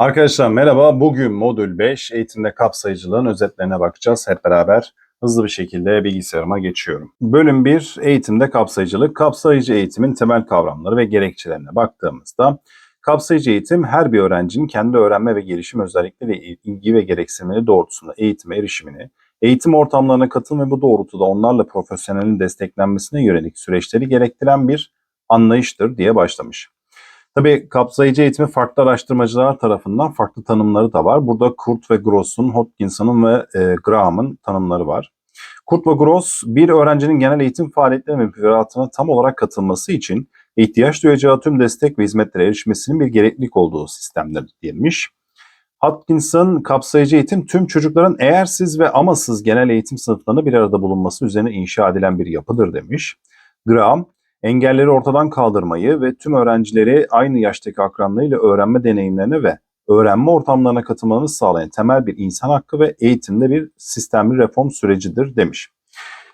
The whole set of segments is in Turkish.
Arkadaşlar merhaba. Bugün modül 5 eğitimde kapsayıcılığın özetlerine bakacağız. Hep beraber hızlı bir şekilde bilgisayarıma geçiyorum. Bölüm 1 eğitimde kapsayıcılık. Kapsayıcı eğitimin temel kavramları ve gerekçelerine baktığımızda kapsayıcı eğitim her bir öğrencinin kendi öğrenme ve gelişim özellikleri ilgi ve gereksinimleri doğrultusunda eğitime erişimini, eğitim ortamlarına katılım ve bu doğrultuda onlarla profesyonelin desteklenmesine yönelik süreçleri gerektiren bir anlayıştır diye başlamış. Tabii kapsayıcı eğitimi farklı araştırmacılar tarafından farklı tanımları da var. Burada Kurt ve Gross'un, Hopkinson'un ve e, Graham'ın tanımları var. Kurt ve Gross, bir öğrencinin genel eğitim faaliyetlerine ve müfredatına tam olarak katılması için ihtiyaç duyacağı tüm destek ve hizmetlere erişmesinin bir gereklilik olduğu sistemdir demiş. Hopkinson, kapsayıcı eğitim tüm çocukların eğersiz ve amasız genel eğitim sınıflarında bir arada bulunması üzerine inşa edilen bir yapıdır demiş. Graham, engelleri ortadan kaldırmayı ve tüm öğrencileri aynı yaştaki akranlarıyla öğrenme deneyimlerine ve öğrenme ortamlarına katılmalarını sağlayan temel bir insan hakkı ve eğitimde bir sistemli reform sürecidir demiş.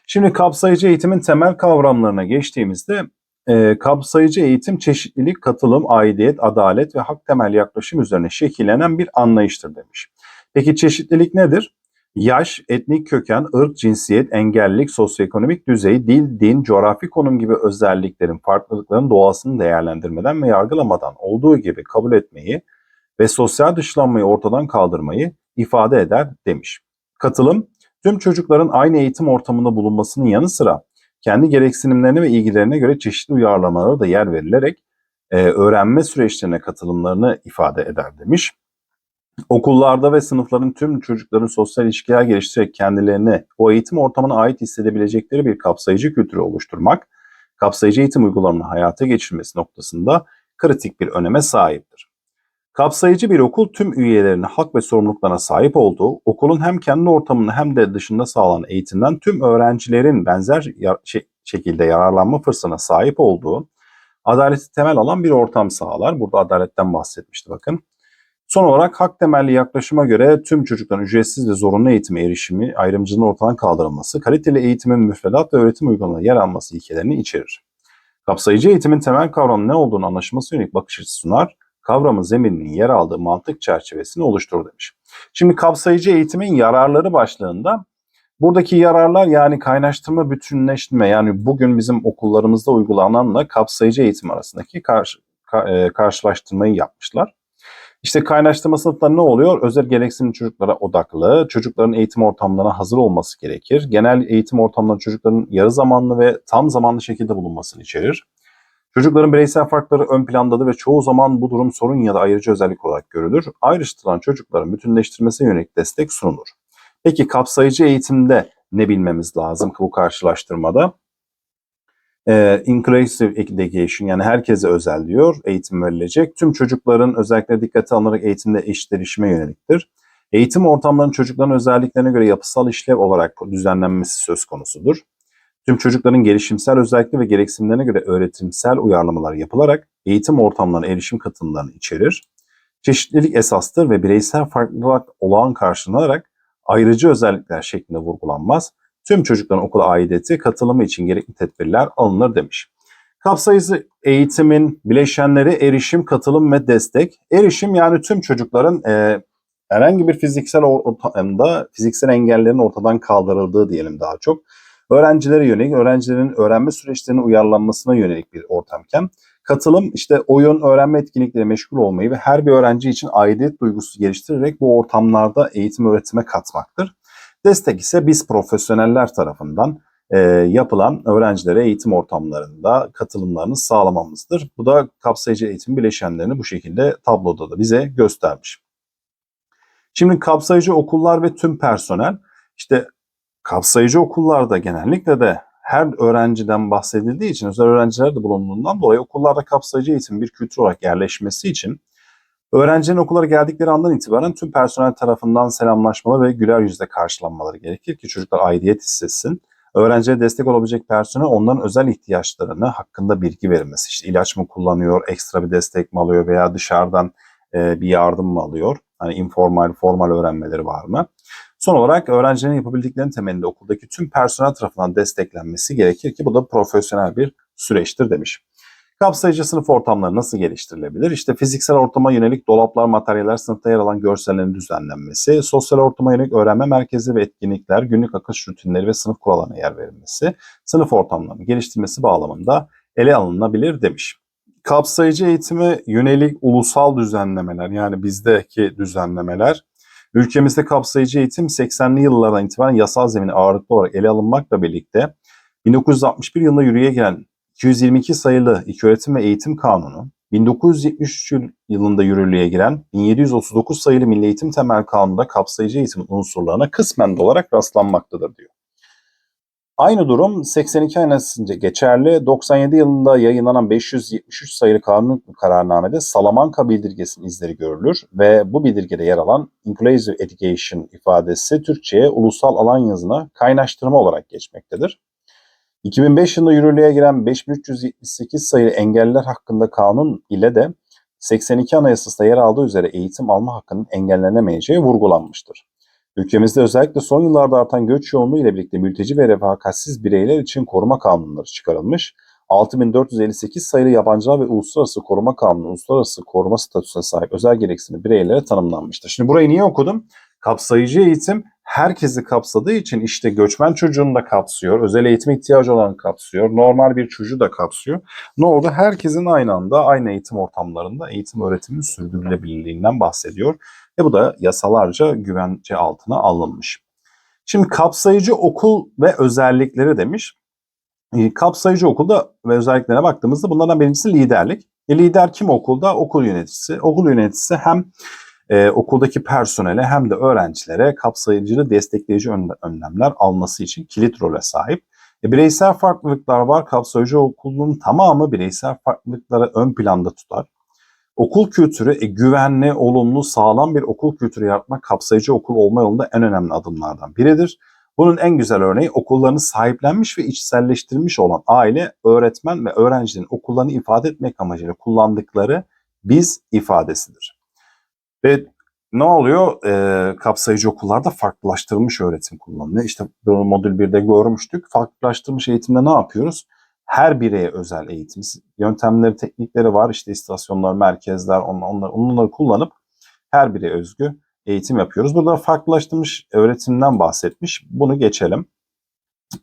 Şimdi kapsayıcı eğitimin temel kavramlarına geçtiğimizde e, kapsayıcı eğitim çeşitlilik, katılım, aidiyet, adalet ve hak temel yaklaşım üzerine şekillenen bir anlayıştır demiş. Peki çeşitlilik nedir? Yaş, etnik köken, ırk, cinsiyet, engellilik, sosyoekonomik düzey, dil, din, coğrafi konum gibi özelliklerin farklılıkların doğasını değerlendirmeden ve yargılamadan olduğu gibi kabul etmeyi ve sosyal dışlanmayı ortadan kaldırmayı ifade eder demiş. Katılım, tüm çocukların aynı eğitim ortamında bulunmasının yanı sıra kendi gereksinimlerine ve ilgilerine göre çeşitli uyarlamalara da yer verilerek e, öğrenme süreçlerine katılımlarını ifade eder demiş. Okullarda ve sınıfların tüm çocukların sosyal ilişkiler geliştirerek kendilerini o eğitim ortamına ait hissedebilecekleri bir kapsayıcı kültürü oluşturmak, kapsayıcı eğitim uygulamalarının hayata geçirilmesi noktasında kritik bir öneme sahiptir. Kapsayıcı bir okul tüm üyelerinin hak ve sorumluluklarına sahip olduğu, okulun hem kendi ortamında hem de dışında sağlanan eğitimden tüm öğrencilerin benzer şey, şekilde yararlanma fırsatına sahip olduğu, adaleti temel alan bir ortam sağlar. Burada adaletten bahsetmişti bakın. Son olarak hak temelli yaklaşıma göre tüm çocukların ücretsiz ve zorunlu eğitime erişimi, ayrımcılığın ortadan kaldırılması, kaliteli eğitimin müfredat ve öğretim uygulamalarında yer alması ilkelerini içerir. Kapsayıcı eğitimin temel kavramı ne olduğunu anlaşılması yönelik bakış açısı sunar, kavramın zemininin yer aldığı mantık çerçevesini oluşturur demiş. Şimdi kapsayıcı eğitimin yararları başlığında buradaki yararlar yani kaynaştırma, bütünleştirme yani bugün bizim okullarımızda uygulananla kapsayıcı eğitim arasındaki karşı, e, karşılaştırmayı yapmışlar. İşte kaynaştırma sınıfları ne oluyor? Özel gereksinim çocuklara odaklı, çocukların eğitim ortamlarına hazır olması gerekir. Genel eğitim ortamları çocukların yarı zamanlı ve tam zamanlı şekilde bulunmasını içerir. Çocukların bireysel farkları ön plandadır ve çoğu zaman bu durum sorun ya da ayrıcı özellik olarak görülür. Ayrıştırılan çocukların bütünleştirmesine yönelik destek sunulur. Peki kapsayıcı eğitimde ne bilmemiz lazım bu karşılaştırmada? E, inclusive education yani herkese özel diyor eğitim verilecek. Tüm çocukların özellikleri dikkate alınarak eğitimde eşit erişime yöneliktir. Eğitim ortamlarının çocukların özelliklerine göre yapısal işlev olarak düzenlenmesi söz konusudur. Tüm çocukların gelişimsel özellikleri ve gereksinimlerine göre öğretimsel uyarlamalar yapılarak eğitim ortamlarına erişim katılımlarını içerir. Çeşitlilik esastır ve bireysel farklılık olağan karşılanarak ayrıcı özellikler şeklinde vurgulanmaz tüm çocukların okula aidiyeti katılımı için gerekli tedbirler alınır demiş. Kapsayıcı eğitimin bileşenleri erişim, katılım ve destek. Erişim yani tüm çocukların e, herhangi bir fiziksel ortamda fiziksel engellerin ortadan kaldırıldığı diyelim daha çok. Öğrencilere yönelik, öğrencilerin öğrenme süreçlerinin uyarlanmasına yönelik bir ortamken katılım işte oyun, öğrenme etkinlikleri meşgul olmayı ve her bir öğrenci için aidiyet duygusu geliştirerek bu ortamlarda eğitim öğretime katmaktır. Destek ise biz profesyoneller tarafından e, yapılan öğrencilere eğitim ortamlarında katılımlarını sağlamamızdır. Bu da kapsayıcı eğitim bileşenlerini bu şekilde tabloda da bize göstermiş. Şimdi kapsayıcı okullar ve tüm personel işte kapsayıcı okullarda genellikle de her öğrenciden bahsedildiği için özel öğrenciler de bulunduğundan dolayı okullarda kapsayıcı eğitim bir kültür olarak yerleşmesi için Öğrencilerin okullara geldikleri andan itibaren tüm personel tarafından selamlaşmaları ve güler yüzle karşılanmaları gerekir ki çocuklar aidiyet hissetsin. Öğrencilere destek olabilecek personel onların özel ihtiyaçlarını hakkında bilgi verilmesi. İşte ilaç mı kullanıyor, ekstra bir destek mi alıyor veya dışarıdan e, bir yardım mı alıyor? Hani informal, formal öğrenmeleri var mı? Son olarak öğrencilerin yapabildiklerinin temelinde okuldaki tüm personel tarafından desteklenmesi gerekir ki bu da profesyonel bir süreçtir demiş. Kapsayıcı sınıf ortamları nasıl geliştirilebilir? İşte fiziksel ortama yönelik dolaplar, materyaller, sınıfta yer alan görsellerin düzenlenmesi, sosyal ortama yönelik öğrenme merkezi ve etkinlikler, günlük akış rutinleri ve sınıf kurallarına yer verilmesi, sınıf ortamlarını geliştirmesi bağlamında ele alınabilir demiş. Kapsayıcı eğitime yönelik ulusal düzenlemeler yani bizdeki düzenlemeler Ülkemizde kapsayıcı eğitim 80'li yıllardan itibaren yasal zemini ağırlıklı olarak ele alınmakla birlikte 1961 yılında yürüye gelen 222 sayılı İlköğretim ve Eğitim Kanunu, 1973 yılında yürürlüğe giren 1739 sayılı Milli Eğitim Temel Kanunu'nda kapsayıcı eğitim unsurlarına kısmen de olarak rastlanmaktadır diyor. Aynı durum 82 aynesinde geçerli. 97 yılında yayınlanan 573 sayılı kanun kararnamede Salamanka bildirgesinin izleri görülür ve bu bildirgede yer alan Inclusive Education ifadesi Türkçe'ye ulusal alan yazına kaynaştırma olarak geçmektedir. 2005 yılında yürürlüğe giren 5378 sayılı engelliler hakkında kanun ile de 82 Anayasası'da yer aldığı üzere eğitim alma hakkının engellenemeyeceği vurgulanmıştır. Ülkemizde özellikle son yıllarda artan göç yoğunluğu ile birlikte mülteci ve refakatsiz bireyler için koruma kanunları çıkarılmış. 6458 sayılı Yabancılar ve Uluslararası Koruma Kanunu uluslararası koruma statüsüne sahip özel gereksinimli bireylere tanımlanmıştır. Şimdi burayı niye okudum? Kapsayıcı eğitim herkesi kapsadığı için işte göçmen çocuğunu da kapsıyor, özel eğitim ihtiyacı olan kapsıyor, normal bir çocuğu da kapsıyor. Ne oldu? Herkesin aynı anda aynı eğitim ortamlarında eğitim öğretimin sürdürülebilirliğinden bahsediyor. Ve bu da yasalarca güvence altına alınmış. Şimdi kapsayıcı okul ve özellikleri demiş. E, kapsayıcı okulda ve özelliklerine baktığımızda bunlardan birincisi liderlik. E, lider kim okulda? Okul yöneticisi. Okul yöneticisi hem e, okuldaki personele hem de öğrencilere kapsayıcı destekleyici önlemler alması için kilit role sahip. E, bireysel farklılıklar var. Kapsayıcı okulun tamamı bireysel farklılıkları ön planda tutar. Okul kültürü e, güvenli, olumlu, sağlam bir okul kültürü yaratmak kapsayıcı okul olma yolunda en önemli adımlardan biridir. Bunun en güzel örneği okullarını sahiplenmiş ve içselleştirmiş olan aile, öğretmen ve öğrencilerin okullarını ifade etmek amacıyla kullandıkları biz ifadesidir. Ve ne oluyor? E, kapsayıcı okullarda farklılaştırılmış öğretim kullanılıyor. İşte bunu modül 1'de görmüştük. Farklılaştırılmış eğitimde ne yapıyoruz? her bireye özel eğitim yöntemleri, teknikleri var. İşte istasyonlar, merkezler, onlar, onları kullanıp her bireye özgü eğitim yapıyoruz. Burada farklılaştırmış öğretimden bahsetmiş. Bunu geçelim.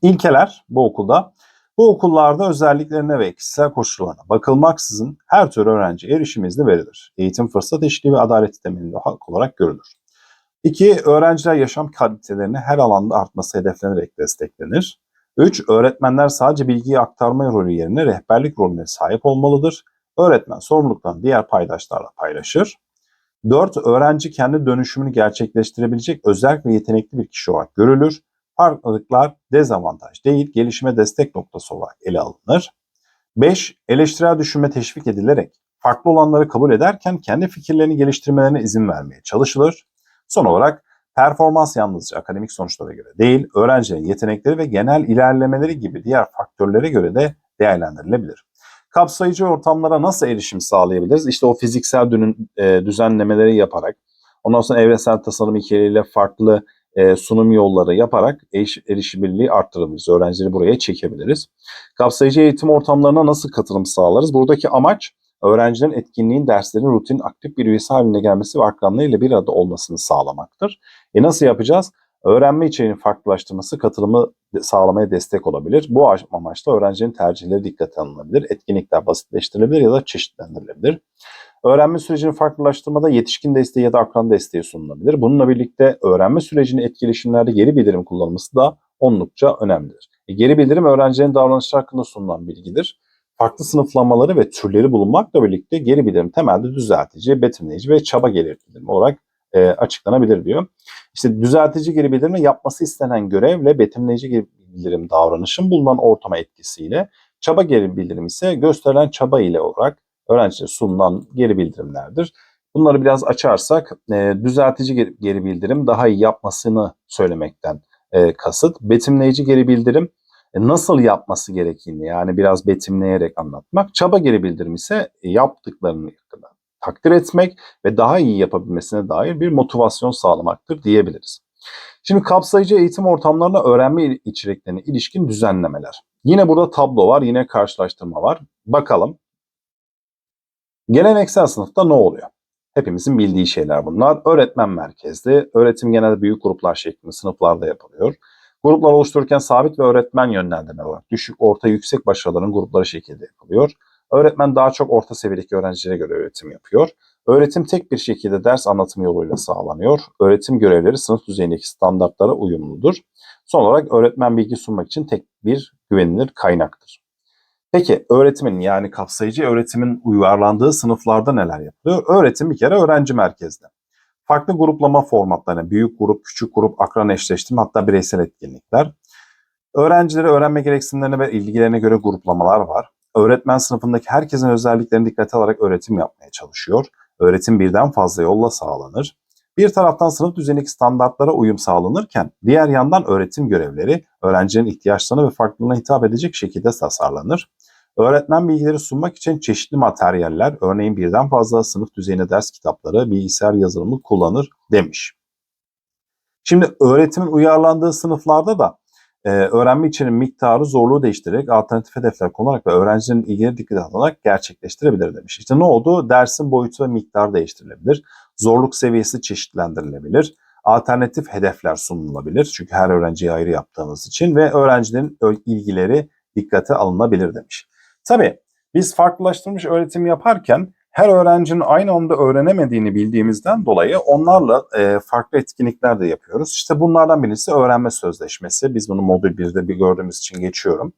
İlkeler bu okulda. Bu okullarda özelliklerine ve kişisel koşullarına bakılmaksızın her tür öğrenci erişim izni verilir. Eğitim fırsat eşitliği ve adalet temelinde hak olarak görülür. İki, öğrenciler yaşam kalitelerini her alanda artması hedeflenerek desteklenir. 3. Öğretmenler sadece bilgiyi aktarma rolü yerine rehberlik rolüne sahip olmalıdır. Öğretmen sorumluluklarını diğer paydaşlarla paylaşır. 4. Öğrenci kendi dönüşümünü gerçekleştirebilecek özel ve yetenekli bir kişi olarak görülür. Farklılıklar dezavantaj değil, gelişime destek noktası olarak ele alınır. 5. Eleştirel düşünme teşvik edilerek farklı olanları kabul ederken kendi fikirlerini geliştirmelerine izin vermeye çalışılır. Son olarak Performans yalnızca akademik sonuçlara göre değil, öğrencilerin yetenekleri ve genel ilerlemeleri gibi diğer faktörlere göre de değerlendirilebilir. Kapsayıcı ortamlara nasıl erişim sağlayabiliriz? İşte o fiziksel e, düzenlemeleri yaparak, ondan sonra evrensel tasarım ilkeleriyle farklı e, sunum yolları yaparak eriş, erişibilirliği arttırabiliriz. Öğrencileri buraya çekebiliriz. Kapsayıcı eğitim ortamlarına nasıl katılım sağlarız? Buradaki amaç öğrencilerin etkinliğin derslerin rutin aktif bir üyesi haline gelmesi ve akranlarıyla bir arada olmasını sağlamaktır. E nasıl yapacağız? Öğrenme içeriğinin farklılaştırması katılımı sağlamaya destek olabilir. Bu amaçla öğrencinin tercihleri dikkate alınabilir. Etkinlikler basitleştirilebilir ya da çeşitlendirilebilir. Öğrenme sürecini farklılaştırmada yetişkin desteği ya da akran desteği sunulabilir. Bununla birlikte öğrenme sürecini etkileşimlerde geri bildirim kullanılması da oldukça önemlidir. E, geri bildirim öğrencilerin davranışı hakkında sunulan bilgidir farklı sınıflamaları ve türleri bulunmakla birlikte geri bildirim temelde düzeltici, betimleyici ve çaba geri bildirim olarak e, açıklanabilir diyor. İşte düzeltici geri bildirimle yapması istenen görevle betimleyici geri bildirim davranışın bulunan ortama etkisiyle çaba geri bildirim ise gösterilen çaba ile olarak öğrencilere sunulan geri bildirimlerdir. Bunları biraz açarsak e, düzeltici geri, geri bildirim daha iyi yapmasını söylemekten e, kasıt. Betimleyici geri bildirim e, nasıl yapması gerektiğini yani biraz betimleyerek anlatmak. Çaba geri bildirim ise e, yaptıklarını takdir etmek ve daha iyi yapabilmesine dair bir motivasyon sağlamaktır diyebiliriz. Şimdi kapsayıcı eğitim ortamlarına öğrenme içeriklerine ilişkin düzenlemeler. Yine burada tablo var, yine karşılaştırma var. Bakalım. Geleneksel sınıfta ne oluyor? Hepimizin bildiği şeyler bunlar. Öğretmen merkezli, öğretim genelde büyük gruplar şeklinde sınıflarda yapılıyor. Gruplar oluştururken sabit ve öğretmen yönlendirme olarak düşük, orta, yüksek başarıların grupları şekilde yapılıyor. Öğretmen daha çok orta seviyedeki öğrencilere göre öğretim yapıyor. Öğretim tek bir şekilde ders anlatımı yoluyla sağlanıyor. Öğretim görevleri sınıf düzeyindeki standartlara uyumludur. Son olarak öğretmen bilgi sunmak için tek bir güvenilir kaynaktır. Peki öğretimin yani kapsayıcı öğretimin uyarlandığı sınıflarda neler yapılıyor? Öğretim bir kere öğrenci merkezli. Farklı gruplama formatlarına büyük grup, küçük grup, akran eşleştirme hatta bireysel etkinlikler. Öğrencileri öğrenme gereksinimlerine ve ilgilerine göre gruplamalar var. Öğretmen sınıfındaki herkesin özelliklerini dikkate alarak öğretim yapmaya çalışıyor. Öğretim birden fazla yolla sağlanır. Bir taraftan sınıf düzeyindeki standartlara uyum sağlanırken diğer yandan öğretim görevleri öğrencinin ihtiyaçlarına ve farklılığına hitap edecek şekilde tasarlanır. Öğretmen bilgileri sunmak için çeşitli materyaller, örneğin birden fazla sınıf düzeyinde ders kitapları, bilgisayar yazılımı kullanır demiş. Şimdi öğretimin uyarlandığı sınıflarda da e, öğrenme içeriğinin miktarı zorluğu değiştirerek alternatif hedefler konarak ve öğrencinin ilgili dikkat alarak gerçekleştirebilir demiş. İşte ne oldu? Dersin boyutu ve miktarı değiştirilebilir. Zorluk seviyesi çeşitlendirilebilir. Alternatif hedefler sunulabilir. Çünkü her öğrenciye ayrı yaptığımız için ve öğrencilerin ilgileri dikkate alınabilir demiş. Tabii biz farklılaştırmış öğretim yaparken her öğrencinin aynı anda öğrenemediğini bildiğimizden dolayı onlarla e, farklı etkinlikler de yapıyoruz. İşte bunlardan birisi öğrenme sözleşmesi. Biz bunu modül 1'de bir gördüğümüz için geçiyorum.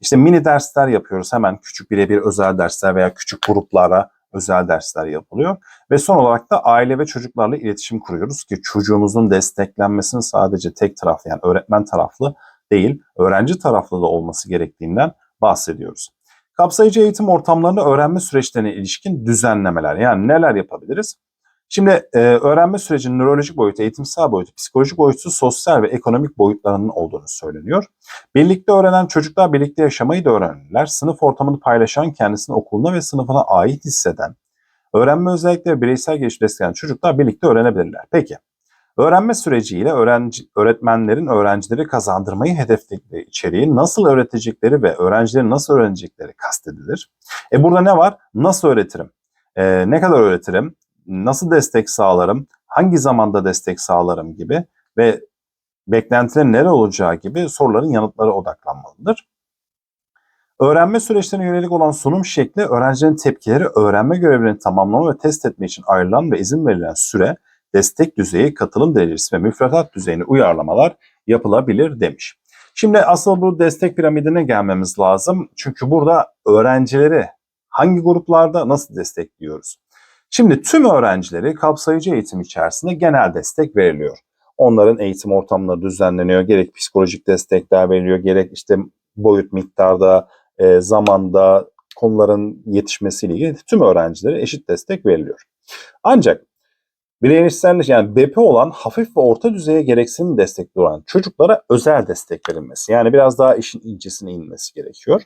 İşte mini dersler yapıyoruz. Hemen küçük birebir özel dersler veya küçük gruplara özel dersler yapılıyor. Ve son olarak da aile ve çocuklarla iletişim kuruyoruz ki çocuğumuzun desteklenmesinin sadece tek taraflı yani öğretmen taraflı değil, öğrenci taraflı da olması gerektiğinden bahsediyoruz. Kapsayıcı eğitim ortamlarında öğrenme süreçlerine ilişkin düzenlemeler. Yani neler yapabiliriz? Şimdi e, öğrenme sürecinin nörolojik boyutu, eğitimsel boyutu, psikolojik boyutu, sosyal ve ekonomik boyutlarının olduğunu söyleniyor. Birlikte öğrenen çocuklar birlikte yaşamayı da öğrenirler. Sınıf ortamını paylaşan, kendisini okuluna ve sınıfına ait hisseden, öğrenme özellikleri bireysel gelişim destekleyen çocuklar birlikte öğrenebilirler. Peki, Öğrenme süreciyle öğrenci, öğretmenlerin öğrencileri kazandırmayı hedefledikleri içeriği nasıl öğretecekleri ve öğrencilerin nasıl öğrenecekleri kastedilir. E burada ne var? Nasıl öğretirim? E, ne kadar öğretirim? Nasıl destek sağlarım? Hangi zamanda destek sağlarım gibi ve beklentilerin nere olacağı gibi soruların yanıtları odaklanmalıdır. Öğrenme süreçlerine yönelik olan sunum şekli öğrencilerin tepkileri öğrenme görevlerini tamamlama ve test etme için ayrılan ve izin verilen süre destek düzeyi, katılım derecesi ve müfredat düzeyine uyarlamalar yapılabilir demiş. Şimdi asıl bu destek piramidine gelmemiz lazım. Çünkü burada öğrencileri hangi gruplarda nasıl destekliyoruz? Şimdi tüm öğrencileri kapsayıcı eğitim içerisinde genel destek veriliyor. Onların eğitim ortamları düzenleniyor. Gerek psikolojik destekler veriliyor, gerek işte boyut miktarda, e, zamanda konuların yetişmesiyle ilgili tüm öğrencilere eşit destek veriliyor. Ancak Bireysel yani BP olan hafif ve orta düzeye gereksinim destekli olan çocuklara özel destek verilmesi. Yani biraz daha işin incesine inmesi gerekiyor.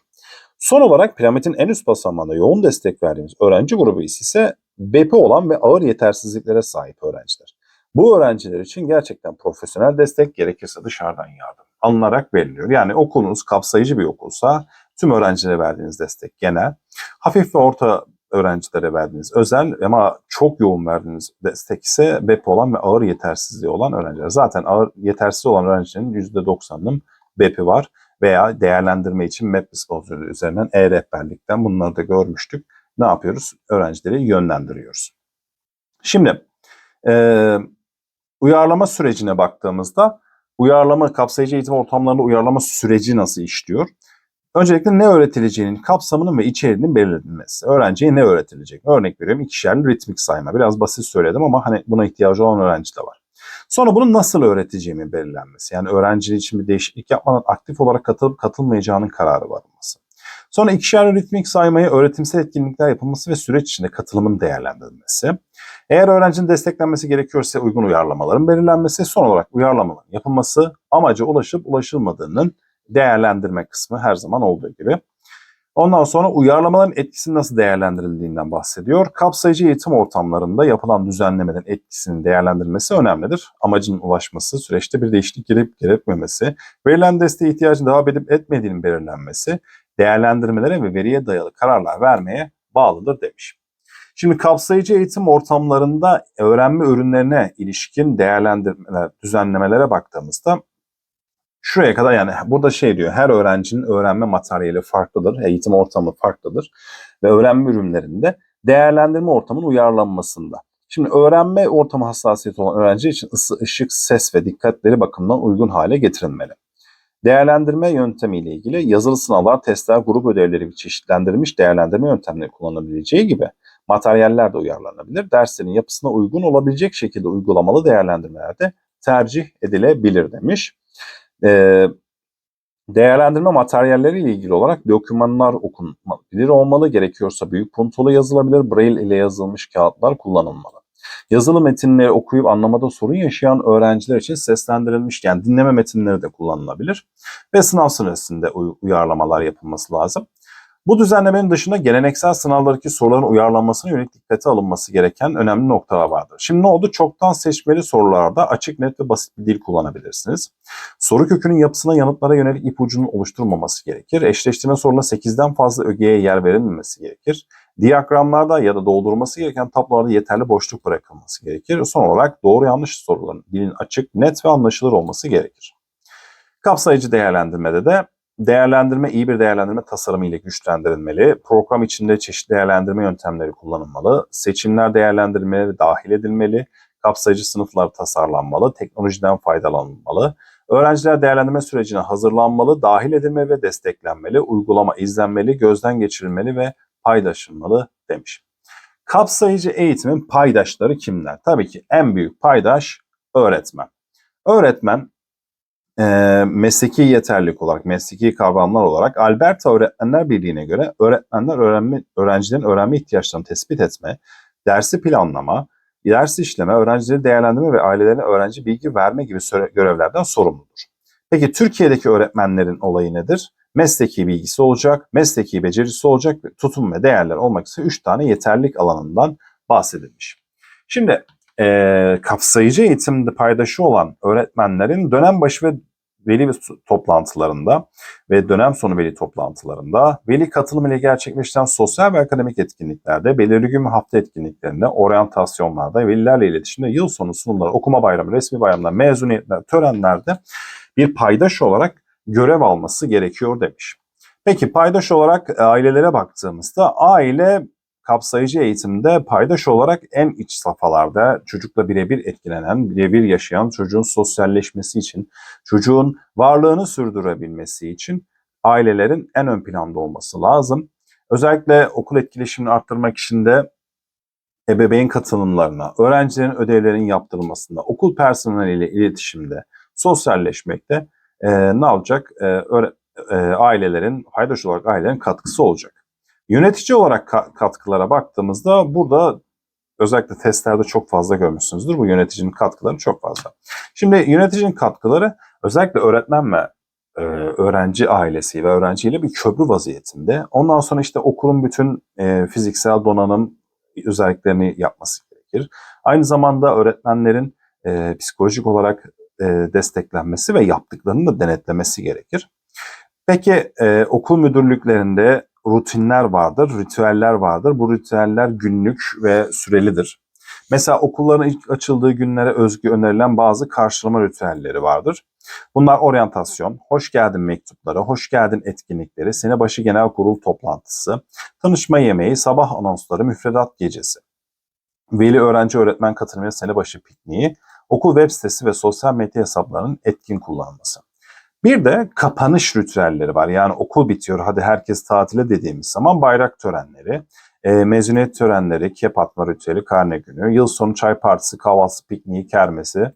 Son olarak piramidin en üst basamağında yoğun destek verdiğimiz öğrenci grubu ise BP olan ve ağır yetersizliklere sahip öğrenciler. Bu öğrenciler için gerçekten profesyonel destek gerekirse dışarıdan yardım alınarak veriliyor. Yani okulunuz kapsayıcı bir okulsa tüm öğrencilere verdiğiniz destek genel. Hafif ve orta öğrencilere verdiğiniz özel ama çok yoğun verdiğiniz destek ise BEP olan ve ağır yetersizliği olan öğrenciler. Zaten ağır yetersiz olan öğrencilerin %90'ının BEP'i var veya değerlendirme için MEP sponsorluğu üzerinden e-rehberlikten bunları da görmüştük. Ne yapıyoruz? Öğrencileri yönlendiriyoruz. Şimdi e, uyarlama sürecine baktığımızda uyarlama kapsayıcı eğitim ortamlarında uyarlama süreci nasıl işliyor? Öncelikle ne öğretileceğinin kapsamının ve içeriğinin belirlenmesi. Öğrenciye ne öğretilecek? Örnek veriyorum ikişerli ritmik sayma. Biraz basit söyledim ama hani buna ihtiyacı olan öğrenci de var. Sonra bunu nasıl öğreteceğimin belirlenmesi. Yani öğrenci için bir değişiklik yapmadan aktif olarak katılıp katılmayacağının kararı varılması. Sonra ikişerli ritmik saymayı öğretimsel etkinlikler yapılması ve süreç içinde katılımın değerlendirilmesi. Eğer öğrencinin desteklenmesi gerekiyorsa uygun uyarlamaların belirlenmesi. Son olarak uyarlamaların yapılması amaca ulaşıp ulaşılmadığının değerlendirme kısmı her zaman olduğu gibi. Ondan sonra uyarlamaların etkisi nasıl değerlendirildiğinden bahsediyor. Kapsayıcı eğitim ortamlarında yapılan düzenlemelerin etkisinin değerlendirilmesi önemlidir. Amacın ulaşması, süreçte bir değişiklik gelip gerekmemesi, verilen desteğe ihtiyacın devam edip etmediğinin belirlenmesi, değerlendirmelere ve veriye dayalı kararlar vermeye bağlıdır demiş. Şimdi kapsayıcı eğitim ortamlarında öğrenme ürünlerine ilişkin değerlendirmeler, düzenlemelere baktığımızda şuraya kadar yani burada şey diyor her öğrencinin öğrenme materyali farklıdır, eğitim ortamı farklıdır ve öğrenme ürünlerinde değerlendirme ortamının uyarlanmasında. Şimdi öğrenme ortamı hassasiyeti olan öğrenci için ısı, ışık, ses ve dikkatleri bakımından uygun hale getirilmeli. Değerlendirme yöntemiyle ilgili yazılı sınavlar, testler, grup ödevleri gibi çeşitlendirilmiş değerlendirme yöntemleri kullanılabileceği gibi materyaller de uyarlanabilir. Derslerin yapısına uygun olabilecek şekilde uygulamalı değerlendirmeler de tercih edilebilir demiş. Ee, değerlendirme materyalleri ile ilgili olarak dokümanlar okunabilir olmalı. Gerekiyorsa büyük puntolu yazılabilir. Braille ile yazılmış kağıtlar kullanılmalı. Yazılı metinleri okuyup anlamada sorun yaşayan öğrenciler için seslendirilmiş yani dinleme metinleri de kullanılabilir. Ve sınav uy- uyarlamalar yapılması lazım. Bu düzenlemenin dışında geleneksel sınavlardaki soruların uyarlanmasına yönelik dikkate alınması gereken önemli noktalar vardır. Şimdi ne oldu? Çoktan seçmeli sorularda açık, net ve basit bir dil kullanabilirsiniz. Soru kökünün yapısına yanıtlara yönelik ipucunun oluşturmaması gerekir. Eşleştirme soruna 8'den fazla ögeye yer verilmemesi gerekir. Diyagramlarda ya da doldurulması gereken tablolarda yeterli boşluk bırakılması gerekir. Son olarak doğru yanlış soruların dilin açık, net ve anlaşılır olması gerekir. Kapsayıcı değerlendirmede de değerlendirme iyi bir değerlendirme tasarımı ile güçlendirilmeli. Program içinde çeşitli değerlendirme yöntemleri kullanılmalı. Seçimler değerlendirmeleri dahil edilmeli. Kapsayıcı sınıflar tasarlanmalı. Teknolojiden faydalanılmalı. Öğrenciler değerlendirme sürecine hazırlanmalı, dahil edilmeli ve desteklenmeli, uygulama izlenmeli, gözden geçirilmeli ve paylaşılmalı demiş. Kapsayıcı eğitimin paydaşları kimler? Tabii ki en büyük paydaş öğretmen. Öğretmen e, mesleki yeterlilik olarak, mesleki kavramlar olarak Alberta Öğretmenler Birliği'ne göre öğretmenler öğrenme, öğrencilerin öğrenme ihtiyaçlarını tespit etme, dersi planlama, ders işleme, öğrencileri değerlendirme ve ailelerine öğrenci bilgi verme gibi görevlerden sorumludur. Peki Türkiye'deki öğretmenlerin olayı nedir? Mesleki bilgisi olacak, mesleki becerisi olacak ve tutum ve değerler olmak üzere 3 tane yeterlilik alanından bahsedilmiş. Şimdi e, kapsayıcı eğitimde paydaşı olan öğretmenlerin dönem başı ve veli toplantılarında ve dönem sonu veli toplantılarında, veli katılım ile gerçekleştiren sosyal ve akademik etkinliklerde, belirli gün hafta etkinliklerinde, oryantasyonlarda, velilerle iletişimde, yıl sonu sunumları, okuma bayramı, resmi bayramlar, mezuniyetler, törenlerde bir paydaş olarak görev alması gerekiyor demiş. Peki paydaş olarak ailelere baktığımızda aile kapsayıcı eğitimde paydaş olarak en iç safhalarda çocukla birebir etkilenen, birebir yaşayan çocuğun sosyalleşmesi için, çocuğun varlığını sürdürebilmesi için ailelerin en ön planda olması lazım. Özellikle okul etkileşimini arttırmak için de ebeveyn katılımlarına, öğrencilerin ödevlerin yaptırılmasında, okul personeliyle iletişimde, sosyalleşmekte e, ne olacak? E, öğre- e, ailelerin, paydaş olarak ailelerin katkısı olacak. Yönetici olarak ka- katkılara baktığımızda burada özellikle testlerde çok fazla görmüşsünüzdür. Bu yöneticinin katkıları çok fazla. Şimdi yöneticinin katkıları özellikle öğretmen ve e, öğrenci ailesi ve öğrenciyle bir köprü vaziyetinde. Ondan sonra işte okulun bütün e, fiziksel donanım özelliklerini yapması gerekir. Aynı zamanda öğretmenlerin e, psikolojik olarak e, desteklenmesi ve yaptıklarını da denetlemesi gerekir. Peki e, okul müdürlüklerinde rutinler vardır, ritüeller vardır. Bu ritüeller günlük ve sürelidir. Mesela okulların ilk açıldığı günlere özgü önerilen bazı karşılama ritüelleri vardır. Bunlar oryantasyon, hoş geldin mektupları, hoş geldin etkinlikleri, sene başı genel kurul toplantısı, tanışma yemeği, sabah anonsları, müfredat gecesi. Veli öğrenci öğretmen katılımı sene başı pikniği, okul web sitesi ve sosyal medya hesaplarının etkin kullanılması. Bir de kapanış ritüelleri var. Yani okul bitiyor, hadi herkes tatile dediğimiz zaman bayrak törenleri, e, mezuniyet törenleri, kep atma ritüeli, karne günü, yıl sonu çay partisi, kahvaltısı, pikniği, kermesi,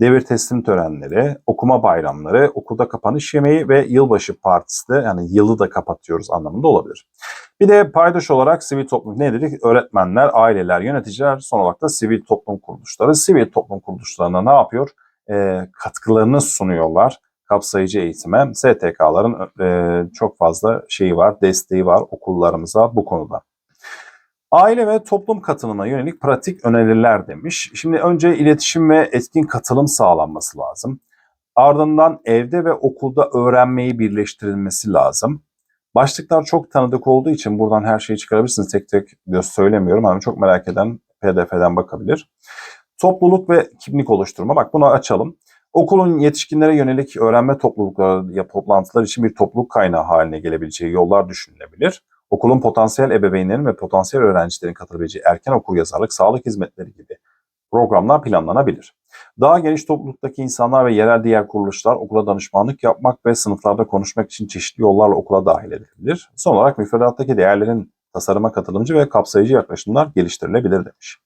devir teslim törenleri, okuma bayramları, okulda kapanış yemeği ve yılbaşı partisi de yani yılı da kapatıyoruz anlamında olabilir. Bir de paydaş olarak sivil toplum ne dedik? Öğretmenler, aileler, yöneticiler, son olarak da sivil toplum kuruluşları. Sivil toplum kuruluşlarına ne yapıyor? E, katkılarını sunuyorlar kapsayıcı eğitime. STK'ların e, çok fazla şeyi var, desteği var okullarımıza bu konuda. Aile ve toplum katılımına yönelik pratik öneriler demiş. Şimdi önce iletişim ve etkin katılım sağlanması lazım. Ardından evde ve okulda öğrenmeyi birleştirilmesi lazım. Başlıklar çok tanıdık olduğu için buradan her şeyi çıkarabilirsiniz. Tek tek söylemiyorum ama çok merak eden PDF'den bakabilir. Topluluk ve kimlik oluşturma. Bak bunu açalım. Okulun yetişkinlere yönelik öğrenme toplulukları ya toplantılar için bir topluluk kaynağı haline gelebileceği yollar düşünülebilir. Okulun potansiyel ebeveynlerin ve potansiyel öğrencilerin katılabileceği erken okul yazarlık, sağlık hizmetleri gibi programlar planlanabilir. Daha geniş topluluktaki insanlar ve yerel diğer kuruluşlar okula danışmanlık yapmak ve sınıflarda konuşmak için çeşitli yollarla okula dahil edilebilir. Son olarak müfredattaki değerlerin tasarıma katılımcı ve kapsayıcı yaklaşımlar geliştirilebilir demiş.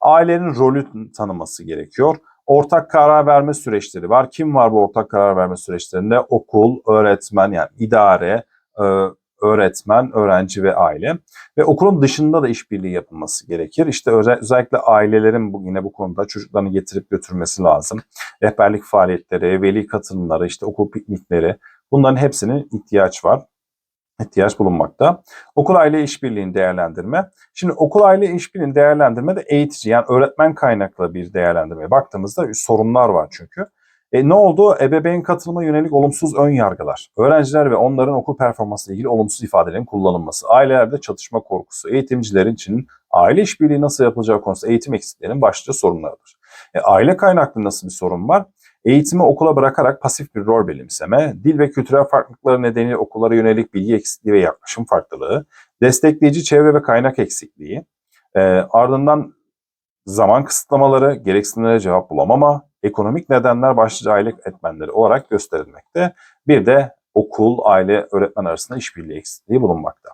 Ailenin rolü tanıması gerekiyor. Ortak karar verme süreçleri var. Kim var bu ortak karar verme süreçlerinde? Okul, öğretmen yani idare, e, öğretmen, öğrenci ve aile. Ve okulun dışında da işbirliği yapılması gerekir. İşte özellikle ailelerin bu, yine bu konuda çocuklarını getirip götürmesi lazım. Rehberlik faaliyetleri, veli katılımları, işte okul piknikleri bunların hepsinin ihtiyaç var ihtiyaç bulunmakta. Okul aile işbirliğini değerlendirme. Şimdi okul aile işbirliğini değerlendirme de eğitici yani öğretmen kaynaklı bir değerlendirmeye baktığımızda sorunlar var çünkü. E, ne oldu? Ebeveyn katılıma yönelik olumsuz ön yargılar. Öğrenciler ve onların okul performansı ile ilgili olumsuz ifadelerin kullanılması. Ailelerde çatışma korkusu. Eğitimcilerin için aile işbirliği nasıl yapılacağı konusunda eğitim eksiklerinin başlıca sorunlarıdır. E, aile kaynaklı nasıl bir sorun var? Eğitimi okula bırakarak pasif bir rol benimseme, dil ve kültürel farklılıkları nedeniyle okullara yönelik bilgi eksikliği ve yaklaşım farklılığı, destekleyici çevre ve kaynak eksikliği, e, ardından zaman kısıtlamaları, gereksinimlere cevap bulamama, ekonomik nedenler başlıca aile etmenleri olarak gösterilmekte. Bir de okul, aile, öğretmen arasında işbirliği eksikliği bulunmakta.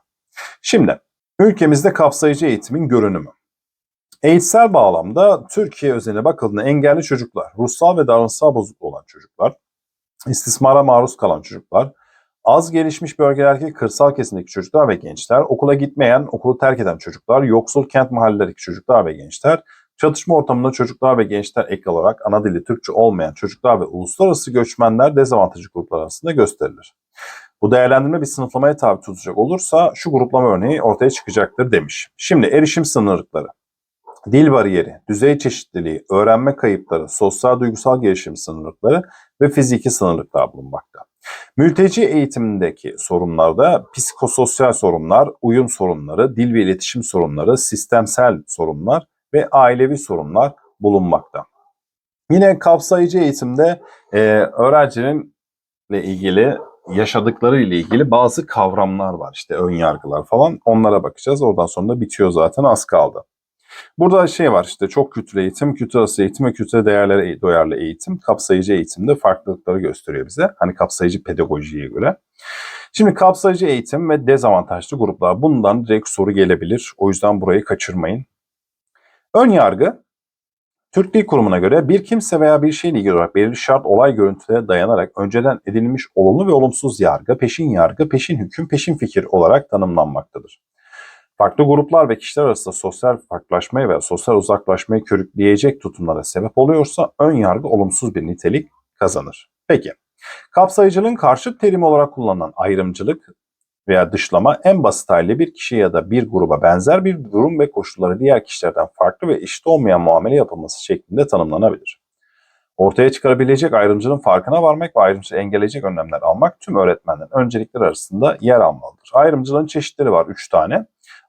Şimdi ülkemizde kapsayıcı eğitimin görünümü. Eğitsel bağlamda Türkiye özeline bakıldığında engelli çocuklar, ruhsal ve davranışsal bozukluğu olan çocuklar, istismara maruz kalan çocuklar, az gelişmiş bölgelerdeki kırsal kesimdeki çocuklar ve gençler, okula gitmeyen, okulu terk eden çocuklar, yoksul kent mahallelerdeki çocuklar ve gençler, çatışma ortamında çocuklar ve gençler ek olarak ana dili Türkçe olmayan çocuklar ve uluslararası göçmenler dezavantajlı gruplar arasında gösterilir. Bu değerlendirme bir sınıflamaya tabi tutacak olursa şu gruplama örneği ortaya çıkacaktır demiş. Şimdi erişim sınırlıkları dil bariyeri, düzey çeşitliliği, öğrenme kayıpları, sosyal duygusal gelişim sınırlıkları ve fiziki sınırlıklar bulunmakta. Mülteci eğitimindeki sorunlarda psikososyal sorunlar, uyum sorunları, dil ve iletişim sorunları, sistemsel sorunlar ve ailevi sorunlar bulunmakta. Yine kapsayıcı eğitimde e, öğrencinin ile ilgili yaşadıkları ile ilgili bazı kavramlar var. İşte ön yargılar falan onlara bakacağız. Oradan sonra da bitiyor zaten az kaldı. Burada şey var işte çok kültürel eğitim, kültür arası eğitim ve kültürel değerlere duyarlı eğitim kapsayıcı eğitimde farklılıkları gösteriyor bize. Hani kapsayıcı pedagojiye göre. Şimdi kapsayıcı eğitim ve dezavantajlı gruplar. Bundan direkt soru gelebilir. O yüzden burayı kaçırmayın. Ön yargı Türk Dil Kurumu'na göre bir kimse veya bir şeyle ilgili olarak belirli şart olay görüntülere dayanarak önceden edinilmiş olumlu ve olumsuz yargı, peşin yargı, peşin hüküm, peşin fikir olarak tanımlanmaktadır. Farklı gruplar ve kişiler arasında sosyal farklılaşmayı veya sosyal uzaklaşmayı körükleyecek tutumlara sebep oluyorsa ön yargı olumsuz bir nitelik kazanır. Peki, kapsayıcılığın karşıt terimi olarak kullanılan ayrımcılık veya dışlama en basit haliyle bir kişi ya da bir gruba benzer bir durum ve koşulları diğer kişilerden farklı ve eşit olmayan muamele yapılması şeklinde tanımlanabilir. Ortaya çıkarabilecek ayrımcılığın farkına varmak ve ayrımcılığı engelleyecek önlemler almak tüm öğretmenlerin öncelikleri arasında yer almalıdır. Ayrımcılığın çeşitleri var 3 tane.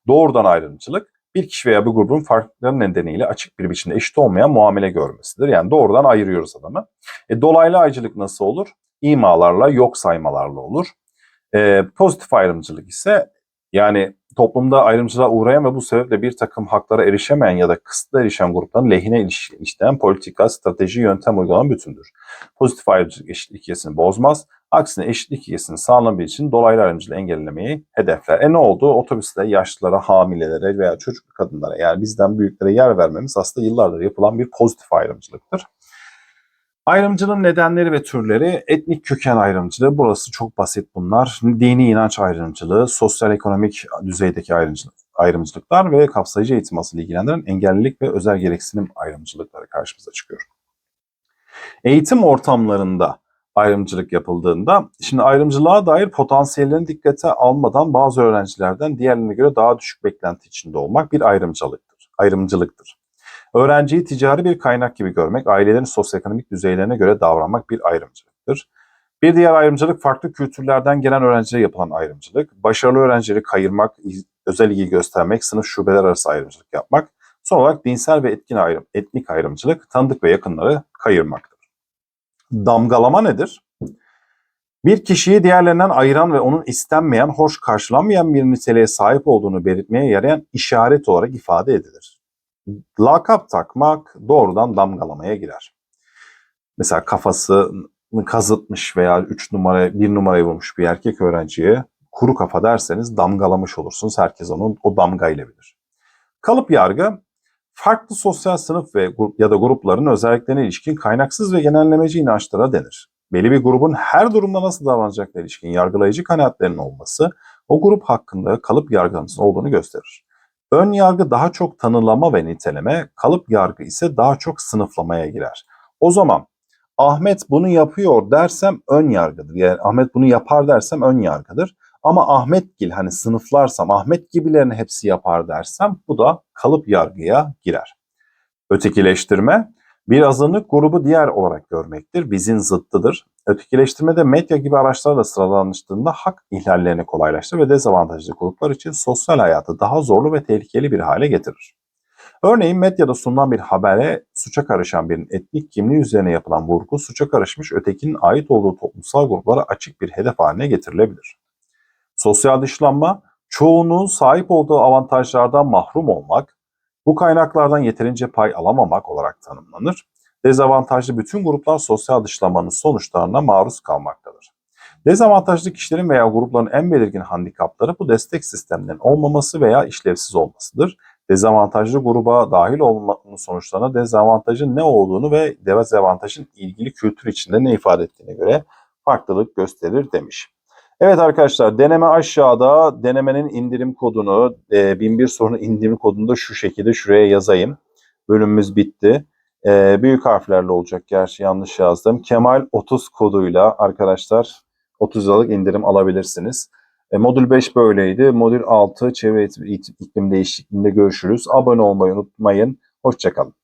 Doğrudan ayrımcılık bir kişi veya bir grubun farklılıkları nedeniyle açık bir biçimde eşit olmayan muamele görmesidir. Yani doğrudan ayırıyoruz adamı. E, dolaylı ayrımcılık nasıl olur? İmalarla, yok saymalarla olur. E, pozitif ayrımcılık ise yani toplumda ayrımcılığa uğrayan ve bu sebeple bir takım haklara erişemeyen ya da kısıtlı erişen grupların lehine işleyen politika, strateji, yöntem uygulanan bütündür. Pozitif ayrımcılık eşitlik ilkesini bozmaz. Aksine eşitlik ilkesini sağlamak için dolaylı ayrımcılığı engellemeyi hedefler. E ne oldu? Otobüste yaşlılara, hamilelere veya çocuk kadınlara yani bizden büyüklere yer vermemiz aslında yıllardır yapılan bir pozitif ayrımcılıktır. Ayrımcılığın nedenleri ve türleri etnik köken ayrımcılığı burası çok basit bunlar. Dini inanç ayrımcılığı, sosyal ekonomik düzeydeki ayrımcılık, ayrımcılıklar ve kapsayıcı eğitim asıl ilgilendiren engellilik ve özel gereksinim ayrımcılıkları karşımıza çıkıyor. Eğitim ortamlarında ayrımcılık yapıldığında, şimdi ayrımcılığa dair potansiyellerini dikkate almadan bazı öğrencilerden diğerlerine göre daha düşük beklenti içinde olmak bir ayrımcılıktır. ayrımcılıktır. Öğrenciyi ticari bir kaynak gibi görmek, ailelerin sosyoekonomik düzeylerine göre davranmak bir ayrımcılıktır. Bir diğer ayrımcılık farklı kültürlerden gelen öğrencilere yapılan ayrımcılık. Başarılı öğrencileri kayırmak, özel ilgi göstermek, sınıf şubeler arası ayrımcılık yapmak. Son olarak dinsel ve etkin ayrım, etnik ayrımcılık, tanıdık ve yakınları kayırmaktır. Damgalama nedir? Bir kişiyi diğerlerinden ayıran ve onun istenmeyen, hoş karşılanmayan bir niteliğe sahip olduğunu belirtmeye yarayan işaret olarak ifade edilir. Lakap takmak doğrudan damgalamaya girer. Mesela kafası kazıtmış veya 3 numara 1 numarayı vurmuş bir erkek öğrenciye kuru kafa derseniz damgalamış olursunuz. Herkes onun o damgayla bilir. Kalıp yargı farklı sosyal sınıf ve ya da grupların özelliklerine ilişkin kaynaksız ve genellemeci inançlara denir. Belli bir grubun her durumda nasıl davranacaklarına ilişkin yargılayıcı kanaatlerinin olması o grup hakkında kalıp yargımızın olduğunu gösterir. Ön yargı daha çok tanılama ve niteleme, kalıp yargı ise daha çok sınıflamaya girer. O zaman Ahmet bunu yapıyor dersem ön yargıdır. Yani Ahmet bunu yapar dersem ön yargıdır. Ama Ahmetgil hani sınıflarsam Ahmet gibilerin hepsi yapar dersem bu da kalıp yargıya girer. Ötekileştirme bir azınlık grubu diğer olarak görmektir. Bizin zıttıdır. Ötekileştirmede medya gibi araçlarla sıralanıştığında hak ihlallerini kolaylaştırır ve dezavantajlı gruplar için sosyal hayatı daha zorlu ve tehlikeli bir hale getirir. Örneğin medyada sunulan bir habere suça karışan birinin etnik kimliği üzerine yapılan vurgu suça karışmış ötekinin ait olduğu toplumsal gruplara açık bir hedef haline getirilebilir. Sosyal dışlanma, çoğunluğun sahip olduğu avantajlardan mahrum olmak, bu kaynaklardan yeterince pay alamamak olarak tanımlanır. Dezavantajlı bütün gruplar sosyal dışlanmanın sonuçlarına maruz kalmaktadır. Dezavantajlı kişilerin veya grupların en belirgin handikapları bu destek sistemlerinin olmaması veya işlevsiz olmasıdır. Dezavantajlı gruba dahil olmanın sonuçlarına dezavantajın ne olduğunu ve dezavantajın ilgili kültür içinde ne ifade ettiğine göre farklılık gösterir demiş. Evet arkadaşlar deneme aşağıda denemenin indirim kodunu e, 1001 sorunun indirim kodunu da şu şekilde şuraya yazayım. Bölümümüz bitti. E, büyük harflerle olacak gerçi yanlış yazdım. Kemal 30 koduyla arkadaşlar 30 liralık indirim alabilirsiniz. E, modül 5 böyleydi. Modül 6 çevre iklim değişikliğinde görüşürüz. Abone olmayı unutmayın. Hoşçakalın.